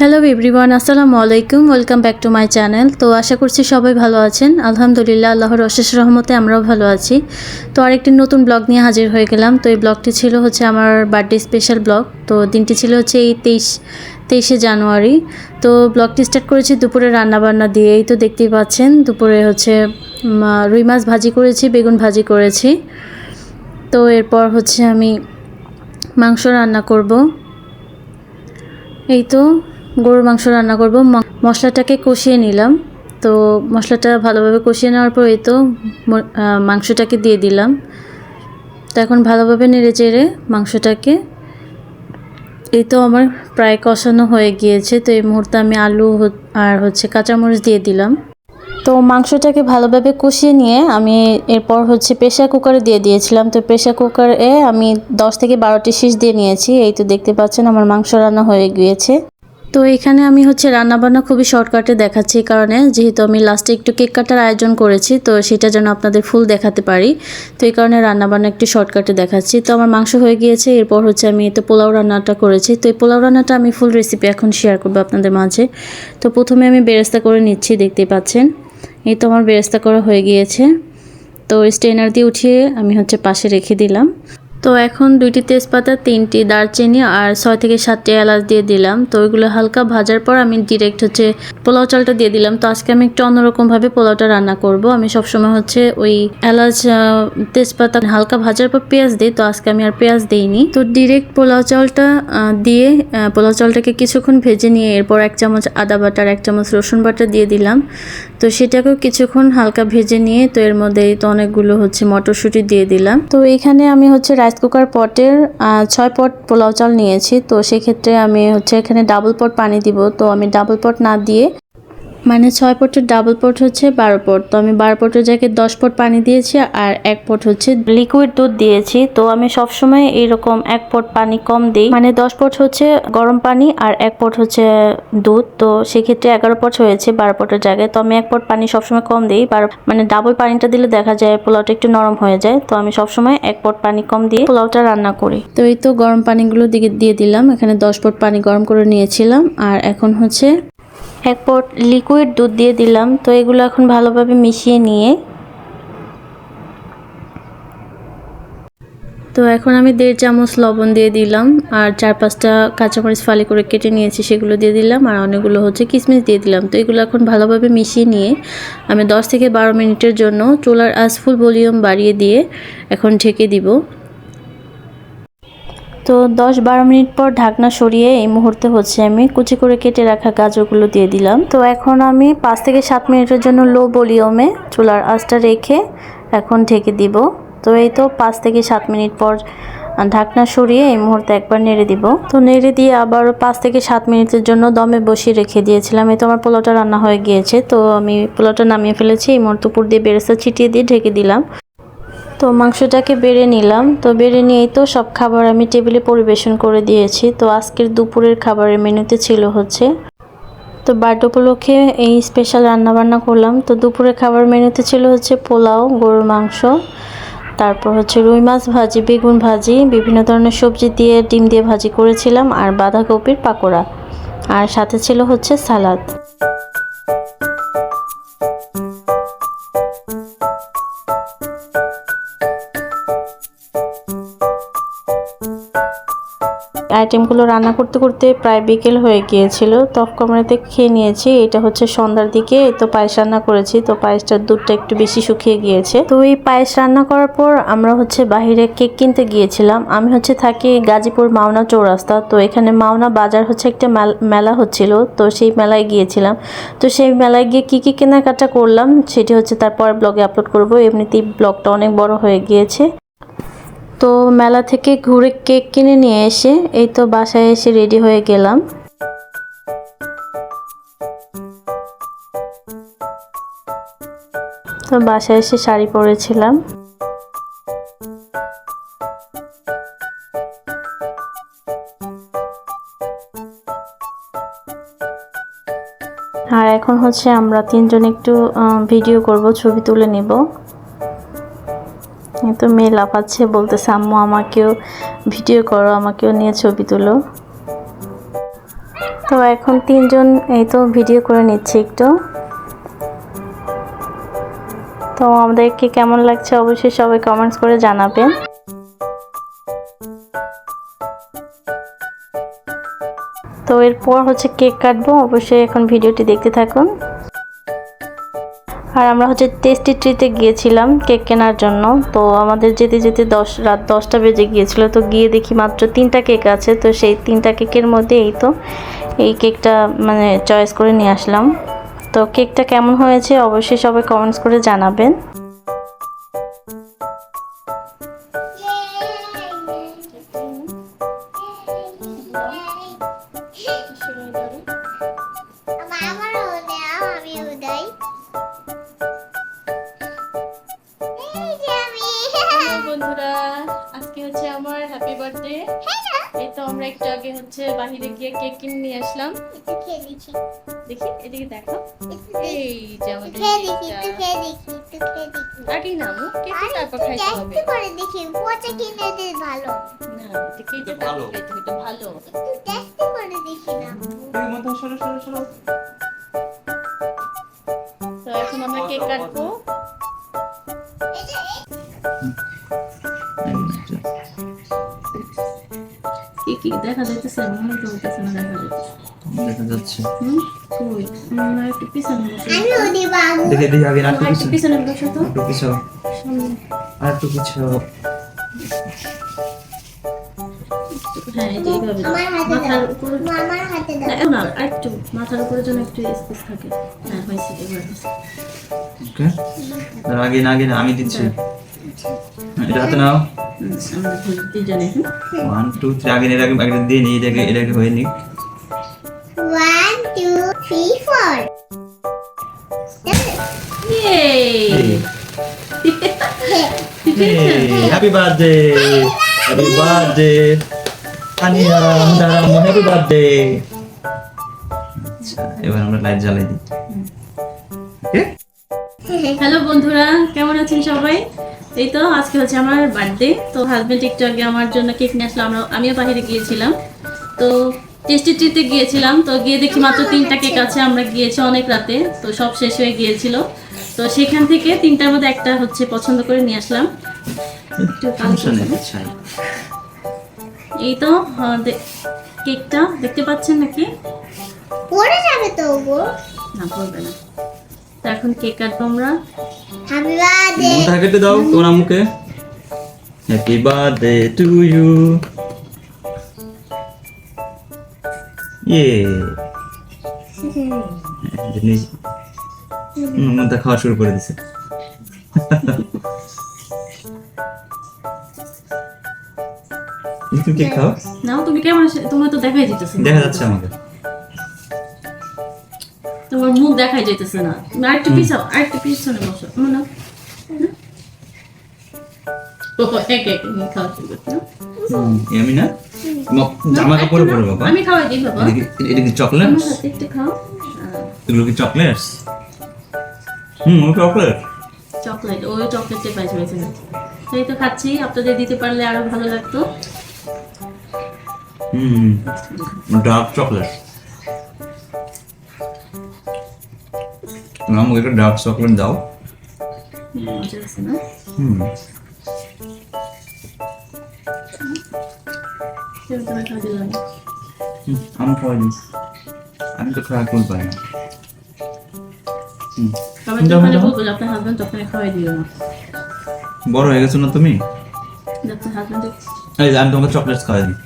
Hello everyone আসসালামু আলাইকুম welcome back to my channel তো আশা করছি সবাই ভালো আছেন। আলহামদুলিল্লাহ, আল্লাহর অশেষ রহমতে আমরাও ভালো আছি। তো আরেকটি নতুন ব্লগ নিয়ে হাজির হয়ে গেলাম। তো এই ব্লগটি ছিল হচ্ছে আমার বার্থডে স্পেশাল ব্লগ। তো দিনটি ছিল হচ্ছে এই তেইশ, তেইশে জানুয়ারি। তো ব্লগটি স্টার্ট করেছি দুপুরে রান্নাবান্না দিয়েই। তো দেখতেই পাচ্ছেন, দুপুরে হচ্ছে রুই মাছ ভাজি করেছি, বেগুন ভাজি করেছি। তো এরপর হচ্ছে আমি মাংস রান্না করব। এই তো। গরুর মাংস রান্না করব। মশলাটাকে কষিয়ে নিলাম। তো মশলাটা ভালোভাবে কষিয়ে নেওয়ার পর এই তো মাংসটাকে দিয়ে দিলাম। তো এখন ভালোভাবে নেড়ে চেড়ে মাংসটাকে এই তো আমার প্রায় কষানো হয়ে গিয়েছে। তো এই মুহূর্তে আমি আলু আর হচ্ছে কাঁচামরিচ দিয়ে দিলাম। তো মাংসটাকে ভালোভাবে কষিয়ে নিয়ে আমি এরপর হচ্ছে প্রেশার কুকারে দিয়ে দিয়েছিলাম। তো প্রেশার কুকারে আমি দশ থেকে বারোটি শীষ দিয়ে নিয়েছি। এই তো দেখতে পাচ্ছেন আমার মাংস রান্না হয়ে গিয়েছে। তো এখানে আমি হচ্ছে রান্নাবান্না খুবই শর্টকাটে দেখাচ্ছি কারণে। যেহেতু আমি লাস্টে একটু কেক কাটার আয়োজন করেছি, তো সেটা যেন আপনাদের ফুল দেখাতে পারি। তো এই কারণে রান্নাবান্না একটু শর্টকাটে দেখাচ্ছি। তো আমার মাংস হয়ে গিয়েছে, এরপর হচ্ছে আমি তো পোলাও রান্নাটা করেছি। তো এই পোলাও রান্নাটা আমি ফুল রেসিপি এখন শেয়ার করব আপনাদের মাঝে। তো প্রথমে আমি বেরেস্তা করে নিচ্ছি, দেখতেই পাচ্ছেন। এই তো আমার বেরেস্তা করা হয়ে গিয়েছে। তো স্টেনার দিয়ে উঠিয়ে আমি হচ্ছে পাশে রেখে দিলাম। তো এখন দুইটি তেজপাতা, তিনটি দারচিনি আর ছয় থেকে সাতটি এলাচ দিয়ে দিলাম। তো ওইগুলো হালকা ভাজার পর আমি ডিরেক্ট হচ্ছে পোলাও চালটা দিয়ে দিলাম। তো আজকে আমি একটু অন্যরকমভাবে পোলাওটা রান্না করব। আমি সবসময় হচ্ছে ওই এলাচ তেজপাতা হালকা ভাজার পর পেঁয়াজ দিই। তো আজকে আমি আর পেঁয়াজ দিইনি। তো ডিরেক্ট পোলাও চালটা দিয়ে পোলাও চালটাকে কিছুক্ষণ ভেজে নিয়ে এরপর এক চামচ আদা বাটা আর এক চামচ রসুন বাটা দিয়ে দিলাম। তো সেটাকেও কিছুক্ষণ হালকা ভেজে নিয়ে তো এর মধ্যে তো অনেকগুলো হচ্ছে মটরশুঁটি দিয়ে দিলাম। তো এখানে আমি হচ্ছে রাইস কুকার পটের ছয় পট পোলাও চাল নিয়েছি। তো সেক্ষেত্রে আমি হচ্ছে এখানে ডাবল পট পানি দিব। তো আমি ডাবল পট না দিয়ে মানে ছয় পটের ডাবল পট হচ্ছে বারো পট। তো আমি বারো পটের জায়গায় দশ পট পানি দিয়েছি আর এক পট হচ্ছে লিকুইড দুধ দিয়েছি। তো আমি সবসময় এইরকম এক পট পানি কম দিই। মানে দশ পট হচ্ছে গরম পানি আর এক পট হচ্ছে দুধ। তো সেক্ষেত্রে এগারো পট হয়েছে বারো পটের জায়গায়। তো আমি এক পট পানি সবসময় কম দিই। বারো মানে ডাবল পানিটা দিলে দেখা যায় পোলাওটা একটু নরম হয়ে যায়। তো আমি সবসময় এক পট পানি কম দিয়ে পোলাওটা রান্না করি। তো এই তো গরম পানিগুলো দিকে দিয়ে দিলাম। এখানে দশ পট পানি গরম করে নিয়েছিলাম। আর এখন হচ্ছে এক পট লিকুইড দুধ দিয়ে দিলাম। তো এগুলো এখন ভালোভাবে মিশিয়ে নিয়ে। তো এখন আমি দেড় চামচ লবণ দিয়ে দিলাম, আর চার পাঁচটা কাঁচামরিচ ফালি করে কেটে নিয়েছি, সেগুলো দিয়ে দিলাম, আর অনেকগুলো হচ্ছে কিশমিশ দিয়ে দিলাম। তো এগুলো এখন ভালোভাবে মিশিয়ে নিয়ে আমি দশ থেকে বারো মিনিটের জন্য চুলার আঁচ ফুল ভলিউম বাড়িয়ে দিয়ে এখন ঢেকে দিব। তো দশ বারো মিনিট পর ঢাকনা সরিয়ে এই মুহূর্তে হচ্ছে আমি কুচি করে কেটে রাখা গাজরগুলো দিয়ে দিলাম। তো এখন আমি পাঁচ থেকে সাত মিনিটের জন্য লো ভলিউমে চুলার আঁচটা রেখে এখন ঢেকে দিব। তো এই তো পাঁচ থেকে সাত মিনিট পর ঢাকনা সরিয়ে এই মুহূর্তে একবার নেড়ে দিব। তো নেড়ে দিয়ে আবারও পাঁচ থেকে সাত মিনিটের জন্য দমে বসিয়ে রেখে দিয়েছিলাম। এই তো আমার পোলাওটা রান্না হয়ে গিয়েছে। তো আমি পোলাওটা নামিয়ে ফেলেছি। এই মুহূর্তে উপর দিয়ে বেরেস্তা ছিটিয়ে দিয়ে ঢেকে দিলাম। তো মাংসটাকে বেড়ে নিলাম। তো বেড়ে নিয়েই তো সব খাবার আমি টেবিলে পরিবেশন করে দিয়েছি। তো আজকের দুপুরের খাবারের মেনুতে ছিল হচ্ছে তো বার্থ উপলক্ষে এই স্পেশাল রান্না বান্না করলাম। তো দুপুরের খাবার মেনুতে ছিল হচ্ছে পোলাও, গরুর মাংস, তারপর হচ্ছে রুই মাছ ভাজি, বেগুন ভাজি, বিভিন্ন ধরনের সবজি দিয়ে ডিম দিয়ে ভাজি করেছিলাম, আর বাঁধাকপির পাকোড়া। আর সাথে ছিল হচ্ছে সালাদ। আইটেমগুলো রান্না করতে করতে প্রায় বিকেল হয়ে গিয়েছিল। তফ কামড়াতে খেয়ে নিয়েছি। এটা হচ্ছে সন্ধ্যার দিকে। তো পায়েস রান্না করেছি। তো পায়েসটার দুধটা একটু বেশি শুকিয়ে গিয়েছে। তো এই পায়েস রান্না করার পর আমরা হচ্ছে বাহিরে কেক কিনতে গিয়েছিলাম। আমি হচ্ছে থাকি গাজীপুর মাওনা চৌরাস্তা। তো এখানে মাওনা বাজার হচ্ছে একটা মেলা হচ্ছিল। তো সেই মেলায় গিয়েছিলাম। তো সেই মেলায় গিয়ে কী কী কেনাকাটা করলাম, সেটি হচ্ছে তারপর ব্লগে আপলোড করব। এমনিতেই ব্লগটা অনেক বড় হয়ে গিয়েছে। তো মেলা থেকে ঘুরে কেক কিনে নিয়ে এসে এই তো বাসায় এসে রেডি হয়ে গেলাম। তো বাসায় এসে শাড়ি পরেছিলাম। আর এখন হচ্ছে আমরা তিনজন একটু ভিডিও করব, ছবি তুলে নিব। এই তো মেয়ে লাফাচ্ছে, বলতেছে, আম্মু, আমাকেও ভিডিও করো, আমাকেও নিয়ে ছবি তুলো। তো এখন তিনজন এই তো ভিডিও করে নিচ্ছে একটু। তো আমাদেরকে কেমন লাগছে অবশ্যই সবাই কমেন্টস করে জানাবেন। তো এরপর হচ্ছে কেক কাটবো, অবশ্যই এখন ভিডিওটি দেখতে থাকুন। আর আমরা হচ্ছে টেস্টি ট্রিতে গিয়েছিলাম কেক কেনার জন্য। তো আমাদের যেতে যেতে দশ, রাত দশটা বেজে গিয়েছিল। তো গিয়ে দেখি মাত্র তিনটা কেক আছে। তো সেই তিনটা কেকের মধ্যে এই তো, এই কেকটা মানে চয়েস করে নিয়ে আসলাম। তো কেকটা কেমন হয়েছে অবশ্যই সবাই কমেন্টস করে জানাবেন। বার্থডে এই তো আমরা একটু আগে হচ্ছে বাইরে গিয়ে কেক কিনে নিয়ে আসলাম। দেখি। এদিকে দেখো। এই যে আমাদের খেয়ে দেখি কেকটা। একটু খেয়ে দেখি একটু খেয়ে দেখি। আগেই নামো কেকটা তারপর খাইতে হবে। করে দেখি পচা কিনে দিলে ভালো। না এটা ভালো। তারপর খেতে হবে, এটা ভালো। একটু টেস্ট করে দেখি না। এই মতো সরো সরো সরো। তো এখন আমরা কেক কাটবো। দেখা যাইতেছে মনে হইতেছে না দেখা যাচ্ছে। হুম? কই আমরা একটু পিছনে বসে আমিও দিব আমি দেখে দেখি আগে একটু একটু পিছনে। পিছনে বসো তো। একটু পিছাও সামনে। আর একটু পিছাও হ্যাঁ এই যে এইভাবে দাও। আমার হাতে মাথার উপরে যেন একটু স্পেস থাকে। হ্যাঁ হয়েছে আগে না আগে না আমি দিচ্ছি। এটা হাতে নাও। ওয়ান টু থ্রি আগে এর আগে আগে দিয়ে নিই এটাকে এটাকে হয়ে নিক। One two three four happy birthday happy birthday Aniya দাঁড়াও হ্যাপি বার্থডে আচ্ছা এবার আমরা লাইট জ্বালাই দিই। হ্যালো বন্ধুরা কেমন আছেন সবাই? এই তো আজকে হচ্ছে আমার বার্থডে তো হাজব্যান্ড একটু আগে আমার জন্য কেক নিয়ে আসলো। আমরা আমিও বাইরে গিয়েছিলাম। তো টেস্টি ট্রিতে গিয়েছিলাম। তো গিয়ে দেখি মাত্র তিনটা কেক আছে। আমরা গিয়েছি অনেক রাতে। তো সব শেষ হয়ে গিয়েছিল। তো সেখান থেকে তিনটার মধ্যে একটা হচ্ছে পছন্দ করে নিয়ে আসলাম। এই তো দে- কেকটা দেখতে পাচ্ছেন নাকি? পড়ে যাবে তো না পড়বে না। তো এখন কেক কাটবো আমরা হ্যাপি বার্থডে মুখটা কেটে দাও তোমার মুখে। হ্যাপি বার্থডে টু ইউ ইয়ে মুখটা খাওয়া শুরু করে দিছে। তুমি কি খাও? নাও তুমি কেমন আছো? তোমার তো দেখাই দেখা যাচ্ছে আমাকে। মুখ দেখাই যাইতেছে না। তুমি আরেকটু পিছাও আরেকটু পিছনে বসো মনে করতে না? আমি না? জামা কাপড়ে পরে বাবা। আমি খাওয়াই দিই বাবা। এটা কি- চকলেট? একটু খাও। এগুলো কি চকলেটস হুম ও চকলেট। চকলেট ওই চকলেটে পাইছে পাইছে না। তো খাচ্ছি আপনাদের দিতে পারলে আরও ভালো লাগতো। হুম ডার্ক চকলেট। তুমি আমাকে একটা ডার্ক চকলেট দাও। হুম, না? আমি খাওয়াই আমি তো খাওয়া করতে না। না বড় হয়ে গেছো না তুমি? এই আমি তোমাকে চকলেট খাওয়াই দিই।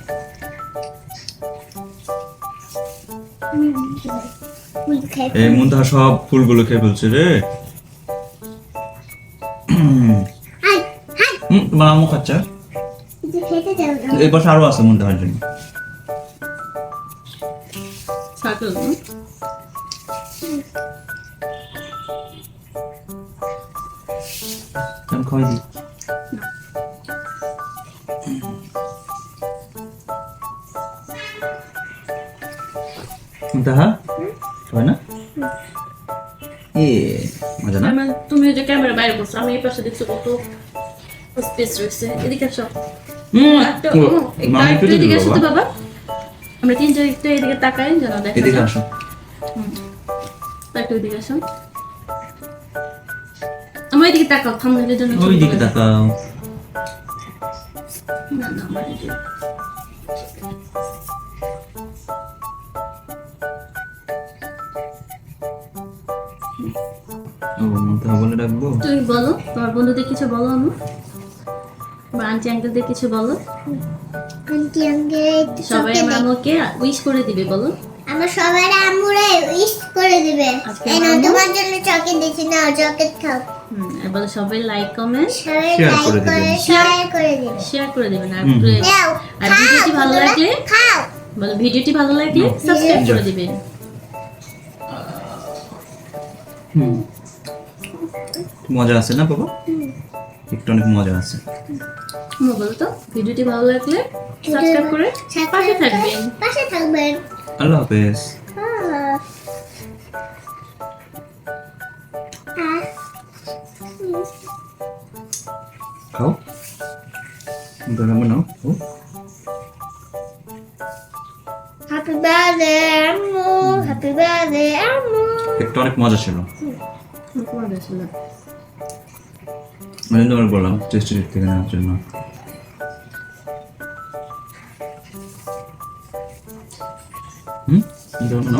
এই মুন্তাহা সব ফুলগুলো খেয়ে ফেলছে রে। তোমার আম্মু খাচ্ছে? এই পাশে আরও আছে মুন্তাহার জন্য। খাওয়াই দিই মুন্তাহা খাবে না? এ মজা না? তুমি যে ক্যামেরা বাইরে বসছো আমি এই পাশে দেখছ কত স্পেস রয়েছে। এদিকে আসো। এদিকে তো বাবা। আমরা তিনজন একটু এদিকে তাকাই যেন দেখা এদিকে। আসো। একটু ওইদিকে আসো। আমার এদিকে তাকাও থামলে জন্য ওই দিকে তাকাও। না না আমার এদিকে বলে তুমি বলো তোমার বন্ধুদের কিছু বলো আমি বা আন্টি আঙ্কেলদের কিছু বলো আন্টি আঙ্কেল সবাই আমার। আমাকে উইশ করে দিবে বলো আমার সবার আম্মুরে উইশ করে দিবে এই? তোমার জন্য চকলেট দিয়েছি নাও চকলেট খাও বলো সবাই লাইক কমেন্ট সবাই লাইক করে দিবেন। শেয়ার করে দিবে শেয়ার করে দেবেন আর ভিডিওটি ভালো লাগলে? খাও বলো ভিডিওটি ভালো লাগলে। সাবস্ক্রাইব করে. দিবেন হুম মজা আছে না বাবা? একটু অনেক মজা আছে। হুম, বলো তো ভিডিওটি ভালো লাগলে সাবস্ক্রাইব করে পাশে থাকবেন। পাশে থাকবেন। আল্লাহ হাফেজ। খাও। হ্যাপি বার্থডে আম্মু। হ্যাপি বার্থডে আম্মু। একটু অনেক মজা ছিল। মানে তোমার বললাম টেস্টি থেকে নেওয়ার জন্য।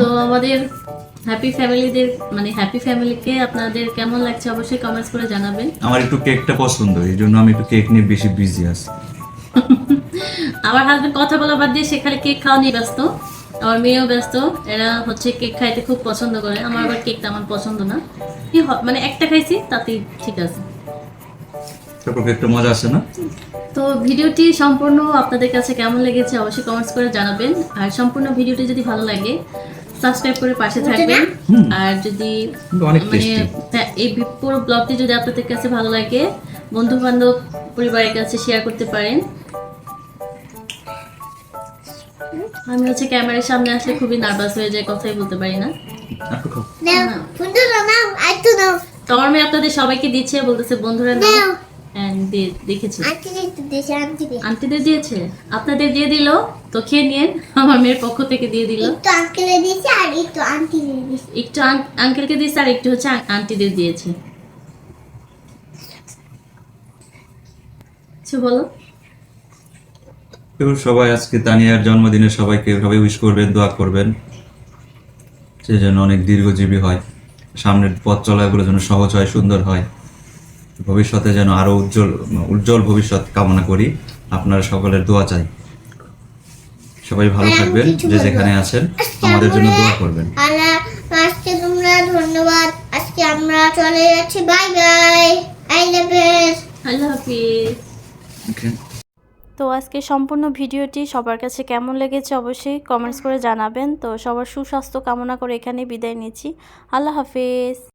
তো আমাদের হ্যাপি ফ্যামিলিদের মানে হ্যাপি ফ্যামিলিকে আপনাদের কেমন লাগছে অবশ্যই কমেন্টস করে জানাবেন। আমার একটু কেকটা পছন্দ এই জন্য আমি একটু কেক নিয়ে বেশি বিজি আছি। আমার হাজবেন্ড কথা বলা বাদ দিয়ে সে খালি কেক খাওয়া নিয়ে ব্যস্ত। আমার মেয়েও ব্যস্ত এরা হচ্ছে কেক খাইতে খুব পছন্দ করে আমার আবার কেকটা আমার পছন্দ না। কি মানে একটা খাইছি তাতেই ঠিক আছে। তারপর কেকটা মজা আছে না? তো ভিডিওটি সম্পূর্ণ আপনাদের কাছে কেমন লেগেছে অবশ্যই কমেন্টস করে জানাবেন আর সম্পূর্ণ ভিডিওটি যদি ভালো লাগে সাবস্ক্রাইব করে পাশে থাকবেন আর যদি মানে হ্যাঁ, এই পুরো ব্লগটি যদি আপনাদের কাছে ভালো লাগে বন্ধু বান্ধব পরিবারের কাছে শেয়ার করতে পারেন আমি হচ্ছে ক্যামেরার সামনে আসলে খুবই নার্ভাস হয়ে যায় কথাই বলতে পারি না। একটু খাও। নাও না। বন্ধুরা নাও একটু নাও তো মেয়ে আপনাদের সবাইকে দিচ্ছে বলতেছে বন্ধুরা নাও। দেখেছি। আন্টিদের দিয়েছে আপনাদের দিয়ে দিল? তো খেয়ে নিন আমার মেয়ের পক্ষ থেকে দিয়ে দিল। একটু আঙ্কেলে দিয়েছি আর একটু আন্টি দিয়েছি। একটু আঙ্কেলকে দিয়েছে আর একটু হচ্ছে আন্টিদের দিয়েছে। বলো। এবার সবাই আজকে তানিয়ার জন্মদিনে সবাইকে সবাই উইশ করবেন দোয়া করবেন। সে যেন অনেক দীর্ঘজীবী হয়। সামনের পথ চলাগুলো যেন সহজ হয় সুন্দর হয়। ভবিষ্যতে যেন আরও উজ্জ্বল উজ্জ্বল ভবিষ্যৎ কামনা করি। আপনারা সকলের দোয়া চাই। সবাই ভালো হ্যাঁ, থাকবেন যে যেখানে আছেন আমাদের জন্য দোয়া করবেন। আজকে তোমরা ধন্যবাদ। আজকে আমরা চলে যাচ্ছি bye bye I love you আল্লাহ হাফিজ ওকে তো আজকে সম্পূর্ণ ভিডিওটি সবার কাছে কেমন লেগেছে অবশ্যই কমেন্টস করে জানাবেন। তো সবার সুস্বাস্থ্য কামনা করে এখানে বিদায় নিচ্ছি। আল্লাহ হাফিজ।